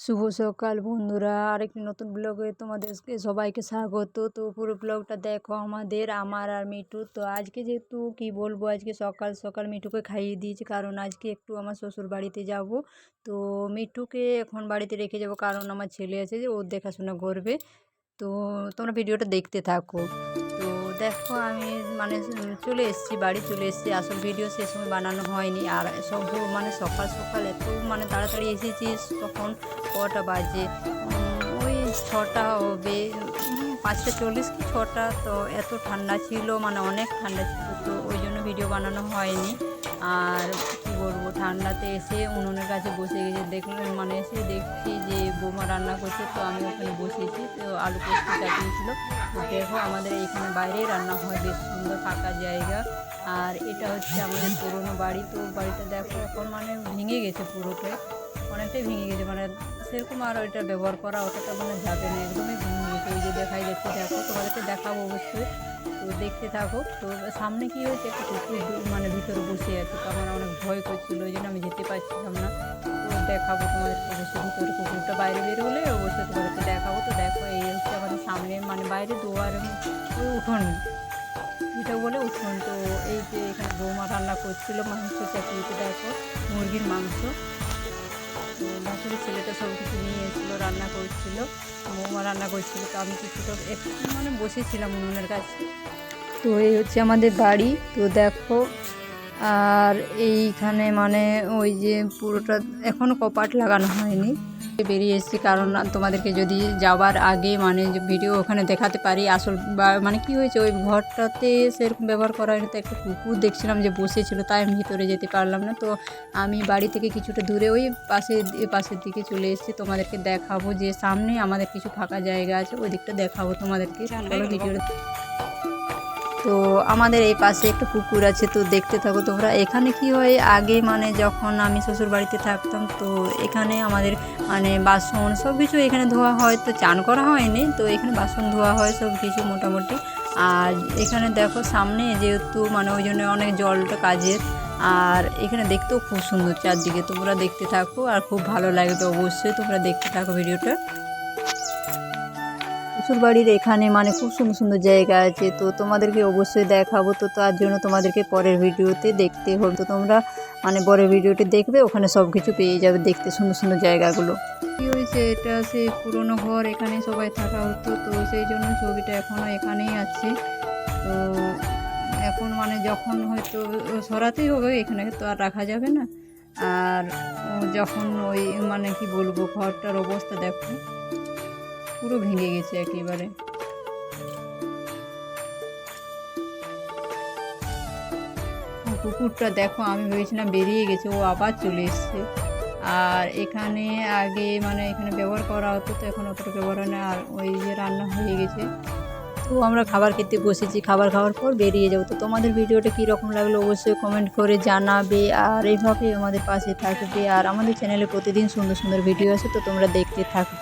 শুভ সকাল বন্ধুরা। আরেকটি নতুন ব্লগে তোমাদেরকে সবাইকে স্বাগত। তো পুরো ব্লগটা দেখো আমাদের, আমার আর মিঠু। তো আজকে যেহেতু কি বলব, আজকে সকাল সকাল মিঠুকে খাইয়ে দিয়েছি, কারণ আজকে একটু আমার শ্বশুর বাড়িতে যাব। তো মিঠুকে এখন বাড়িতে রেখে যাব, কারণ আমার ছেলে আছে যে ওর দেখাশোনা করবে। তো তোমরা ভিডিওটা দেখতে থাকো। দেখো আমি মানে চলে এসেছি, বাড়ি চলে এসেছি। আসল ভিডিও সে সময় বানানো হয়নি। আর সব মানে সকাল সকাল এত মানে তাড়াতাড়ি এসেছি তখন কটা বাজে? ওই ছটা হবে পাঁচটা চল্লিশ কি ছটা? তো এত ঠান্ডা ছিল মানে অনেক ঠান্ডা ছিল, তো ওই জন্য ভিডিও বানানো হয়নি। আর কী বলব ঠান্ডাতে এসে উনুনের কাছে বসে গেছে। দেখলাম মানে এসে দেখছি যে বৌমা রান্না করছে, তো আমি ওখানে বসেছি। তো আলু পোস্ত চাপিয়েছিল তো দেখো, আমাদের এখানে বাইরে রান্না হয়, বেশ সুন্দর ফাঁকা জায়গা। আর এটা হচ্ছে আমাদের পুরনো বাড়ি। তো বাড়িটা দেখো, এখন মানে ভেঙে গেছে পুরোটাই। অনেকটাই ভেঙে গেছে। মানে সেরকম আর ওইটা ব্যবহার করা তো মানে যাবে না। একদমই ভেঙে গেছে। ওই যে দেখাই যাচ্ছে, দেখো, তোমাদেরকে দেখাবো অবশ্যই। তো দেখতে থাকো। তো সামনে কী হয়েছে? একটা কুকুর মানে ভিতরে বসে আছে। তো আমার অনেক ভয় করছিল, ওই জন্য আমি যেতে পারছিলাম না। তো দেখাবো তোমাদেরকে অবশ্যই ভিতরে কুকুরটা বাইরে বের হলে অবশ্যই তোমাদেরকে দেখাবো। তো দেখো, এই হচ্ছে আমাদের সামনে মানে বাইরে দুয়ার উঠোন। এটা বলে উঠোন। তো এই যে এখানে বৌমা রান্না করছিল মাংস চাকরিতে দেখো, মুরগির মাংস। বাসুরি ছেলেটা সব কিছু নিয়ে এসেছিল, রান্না করছিল বৌমা রান্না করছিল, তো আমি কিছুটা একটু মানে বসেছিলাম উনুনের কাছে। তো এই হচ্ছে আমাদের বাড়ি, তো দেখো, আর এইখানে মানে ওই যে পুরোটা এখনও কপাট লাগানো হয়নি। বেরিয়ে এসেছি। কারণ তোমাদেরকে যদি যাওয়ার আগে মানে ভিডিও ওখানে দেখাতে পারি আসল মানে কি হয়েছে ওই ঘরটাতে সেরকম ব্যবহার করা হয়নি তো একটা কুকুর দেখছিলাম যে বসেছিল তাই আমি ভিতরে যেতে পারলাম না। তো আমি বাড়ি থেকে কিছুটা দূরে ওই পাশে পাশের দিকে চলে এসেছি। তোমাদেরকে দেখাবো যে সামনে আমাদের কিছু ফাঁকা জায়গা আছে ওই দিকটা দেখাবো তোমাদেরকে। ভিডিওটা তো আমাদের এই পাশে একটা পুকুর আছে, তো দেখতে থাকো তোমরা। এখানে কি হয়, আগে মানে যখন আমি শ্বশুর বাড়িতে থাকতাম, তো এখানে আমাদের মানে বাসন সব কিছু এখানে ধোয়া হয়, তো চান করা হয়নি। তো এখানে বাসন ধোয়া হয় সব কিছু মোটামুটি। আর এখানে দেখো সামনে যেহেতু মানে ওই জন্য অনেক জলটা কাজের। আর এখানে দেখতেও খুব সুন্দর চারদিকে। তোমরা দেখতে থাকো আর খুব ভালো লাগবে অবশ্যই তোমরা দেখতে থাকো ভিডিওটা। শ্বশুরবাড়ির এখানে মানে খুব সুন্দর সুন্দর জায়গা আছে, তো তোমাদেরকে অবশ্যই দেখাবো, তো তার জন্য তোমাদেরকে পরের ভিডিওতে দেখতে হবে। তো তোমরা মানে পরের ভিডিওটি দেখবে, ওখানে সব কিছু পেয়ে যাবে দেখতে সুন্দর সুন্দর জায়গাগুলো। কী হয়েছে? এটা সেই পুরনো ঘর, এখানে সবাই থাকা হতো, তো সেই জন্য ছবিটা এখনও এখানেই আছে। তো এখন মানে যখন হয়তো সরাতেই হবে, এখানে তো আর রাখা যাবে না। আর যখন ওই মানে কি বলব, ঘরটার অবস্থা দেখো। পুরো ভেঙে গেছে একেবারে। কুকুরটা দেখো, আমি ভেবেছিলাম বেরিয়ে গেছে, ও আবার চলে এসছে। আর এখানে আগে মানে এখানে ব্যবহার করা হতো, তো এখন অতটা ব্যবহার হয় না। আর ওই যে রান্না হয়ে গেছে। তো আমরা খাবার খেতে বসেছি, খাবার খাওয়ার পর বেরিয়ে যাব। তো তোমাদের ভিডিওটা কীরকম লাগল অবশ্যই কমেন্ট করে জানাবে। আর এইভাবে আমাদের পাশে থাকবে। আর আমাদের চ্যানেলে প্রতিদিন সুন্দর সুন্দর ভিডিও আছে তো তোমরা দেখতে থাকবে।